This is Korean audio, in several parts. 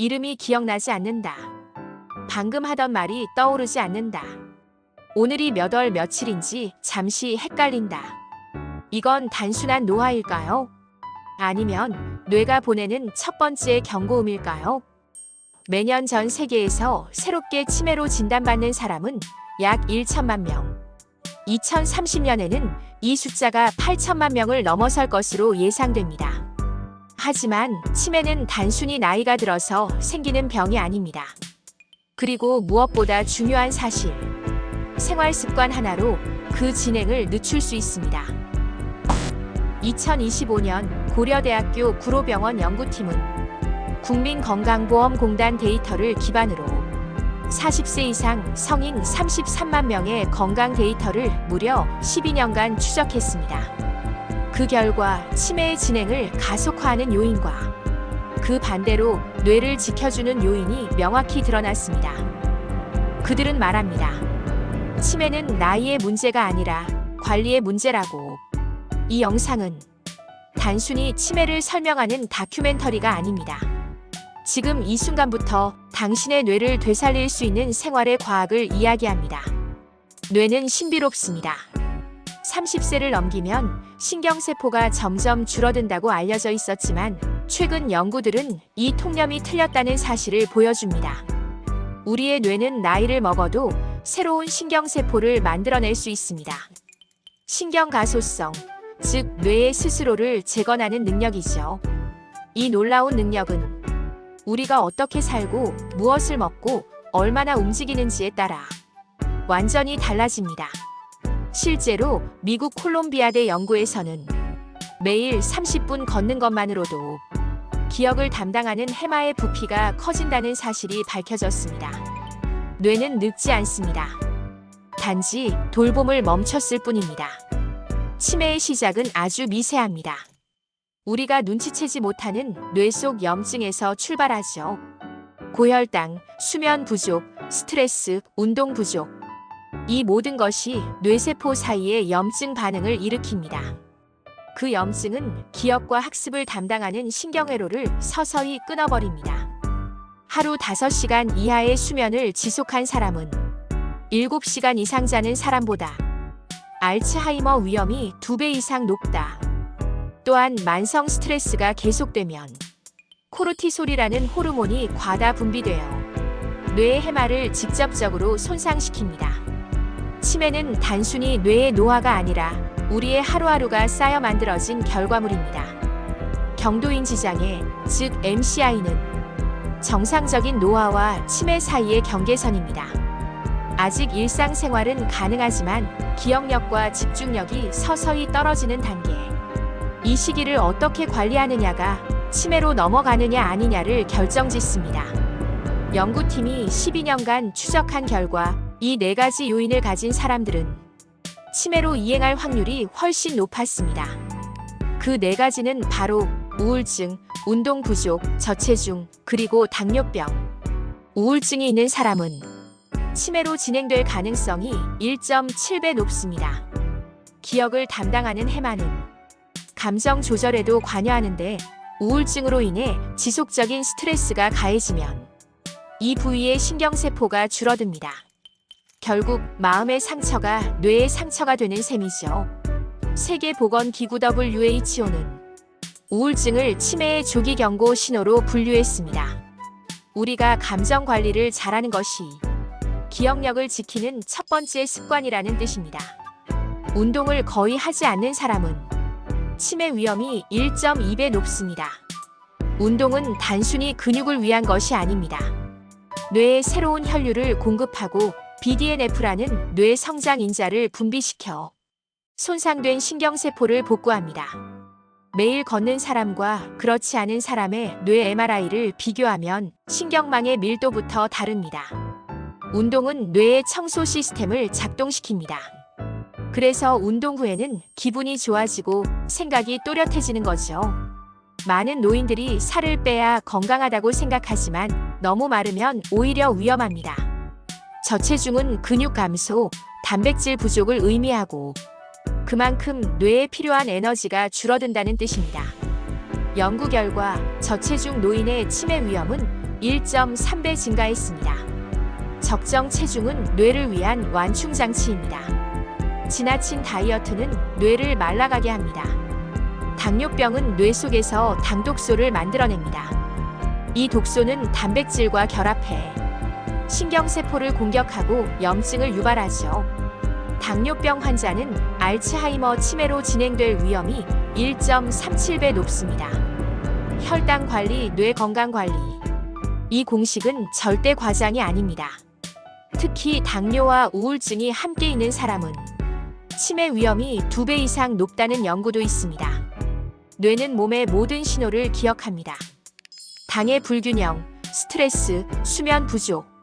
이름이 기억나지 않는다. 방금 하던 말이 떠오르지 않는다. 오늘이 몇 월 며칠인지 잠시 헷갈린다. 이건 단순한 노화일까요? 아니면 뇌가 보내는 첫 번째 경고음일까요? 매년 전 세계에서 새롭게 치매로 진단받는 사람은 약 1천만 명. 2030년에는 이 숫자가 8천만 명을 넘어설 것으로 예상됩니다. 하지만 치매는 단순히 나이가 들어서 생기는 병이 아닙니다. 그리고 무엇보다 중요한 사실. 생활 습관 하나로 그 진행을 늦출 수 있습니다. 2025년 고려대학교 구로병원 연구팀은 국민건강보험공단 데이터를 기반으로 40세 이상 성인 33만 명의 건강 데이터를 무려 12년간 추적했습니다. 그 결과 치매의 진행을 가속화하는 요인과 그 반대로 뇌를 지켜주는 요인이 명확히 드러났습니다. 그들은 말합니다. 치매는 나이의 문제가 아니라 관리의 문제라고. 이 영상은 단순히 치매를 설명하는 다큐멘터리가 아닙니다. 지금 이 순간부터 당신의 뇌를 되살릴 수 있는 생활의 과학을 이야기합니다. 뇌는 신비롭습니다. 30세를 넘기면 신경세포가 점점 줄어든다고 알려져 있었지만 최근 연구들은 이 통념이 틀렸다는 사실을 보여줍니다. 우리의 뇌는 나이를 먹어도 새로운 신경세포를 만들어낼 수 있습니다. 신경가소성, 즉 뇌의 스스로를 재건하는 능력이죠. 이 놀라운 능력은 우리가 어떻게 살고 무엇을 먹고 얼마나 움직이는지에 따라 완전히 달라집니다. 실제로 미국 콜롬비아대 연구에서는 매일 30분 걷는 것만으로도 기억을 담당하는 해마의 부피가 커진다는 사실이 밝혀졌습니다. 뇌는 늙지 않습니다. 단지 돌봄을 멈췄을 뿐입니다. 치매의 시작은 아주 미세합니다. 우리가 눈치채지 못하는 뇌 속 염증에서 출발하죠. 고혈당, 수면 부족, 스트레스, 운동 부족. 이 모든 것이 뇌세포 사이의 염증 반응을 일으킵니다. 그 염증은 기억과 학습을 담당하는 신경회로를 서서히 끊어버립니다. 하루 5시간 이하의 수면을 지속한 사람은 7시간 이상 자는 사람보다 알츠하이머 위험이 2배 이상 높다. 또한 만성 스트레스가 계속되면 코르티솔이라는 호르몬이 과다 분비되어 뇌의 해마를 직접적으로 손상시킵니다. 치매는 단순히 뇌의 노화가 아니라 우리의 하루하루가 쌓여 만들어진 결과물입니다. 경도인 지 장애, 즉 MCI는 정상적인 노화와 치매 사이의 경계선입니다. 아직 일상생활은 가능하지만 기억력과 집중력이 서서히 떨어지는 단계. 이 시기를 어떻게 관리하느냐가 치매로 넘어가느냐 아니냐를 결정짓습니다. 연구팀이 12년간 추적한 결과 이 네 가지 요인을 가진 사람들은 치매로 이행할 확률이 훨씬 높았습니다. 그 네 가지는 바로 우울증, 운동 부족, 저체중, 그리고 당뇨병. 우울증이 있는 사람은 치매로 진행될 가능성이 1.7배 높습니다. 기억을 담당하는 해마는 감정 조절에도 관여하는데 우울증으로 인해 지속적인 스트레스가 가해지면 이 부위의 신경세포가 줄어듭니다. 결국 마음의 상처가 뇌의 상처가 되는 셈이죠. 세계보건기구 WHO는 우울증을 치매의 조기 경고 신호로 분류했습니다. 우리가 감정 관리를 잘하는 것이 기억력을 지키는 첫 번째 습관이라는 뜻입니다. 운동을 거의 하지 않는 사람은 치매 위험이 1.2배 높습니다. 운동은 단순히 근육을 위한 것이 아닙니다. 뇌에 새로운 혈류를 공급하고 BDNF라는 뇌 성장 인자를 분비시켜 손상된 신경세포를 복구합니다. 매일 걷는 사람과 그렇지 않은 사람의 뇌 MRI를 비교하면 신경망의 밀도부터 다릅니다. 운동은 뇌의 청소 시스템을 작동시킵니다. 그래서 운동 후에는 기분이 좋아지고 생각이 또렷해지는 거죠. 많은 노인들이 살을 빼야 건강하다고 생각하지만 너무 마르면 오히려 위험합니다. 저체중은 근육 감소, 단백질 부족을 의미하고 그만큼 뇌에 필요한 에너지가 줄어든다는 뜻입니다. 연구 결과 저체중 노인의 치매 위험은 1.3배 증가했습니다. 적정 체중은 뇌를 위한 완충 장치입니다. 지나친 다이어트는 뇌를 말라가게 합니다. 당뇨병은 뇌 속에서 당독소를 만들어냅니다. 이 독소는 단백질과 결합해 신경세포를 공격하고 염증을 유발하죠. 당뇨병 환자는 알츠하이머 치매로 진행될 위험이 1.37배 높습니다. 혈당 관리, 뇌 건강 관리. 이 공식은 절대 과장이 아닙니다. 특히 당뇨와 우울증이 함께 있는 사람은 치매 위험이 2배 이상 높다는 연구도 있습니다. 뇌는 몸의 모든 신호를 기억합니다. 당의 불균형, 스트레스, 수면 부족.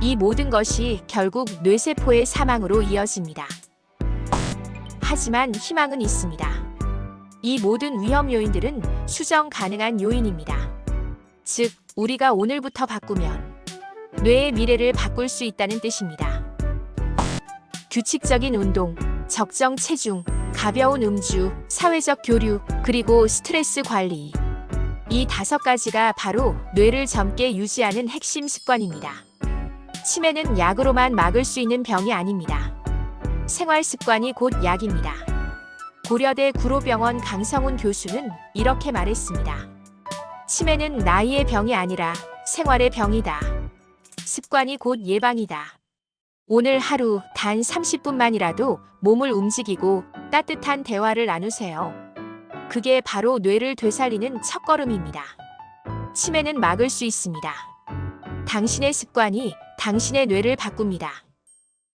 이 모든 것이 결국 뇌세포의 사망으로 이어집니다. 하지만 희망은 있습니다. 이 모든 위험 요인들은 수정 가능한 요인입니다. 즉, 우리가 오늘부터 바꾸면 뇌의 미래를 바꿀 수 있다는 뜻입니다. 규칙적인 운동, 적정 체중, 가벼운 음주, 사회적 교류, 그리고 스트레스 관리. 이 다섯 가지가 바로 뇌를 젊게 유지하는 핵심 습관입니다. 치매는 약으로만 막을 수 있는 병이 아닙니다. 생활 습관이 곧 약입니다. 고려대 구로병원 강성훈 교수는 이렇게 말했습니다. 치매는 나이의 병이 아니라 생활의 병이다. 습관이 곧 예방이다. 오늘 하루 단 30분만이라도 몸을 움직이고 따뜻한 대화를 나누세요. 그게 바로 뇌를 되살리는 첫걸음입니다. 치매는 막을 수 있습니다. 당신의 습관이 당신의 뇌를 바꿉니다.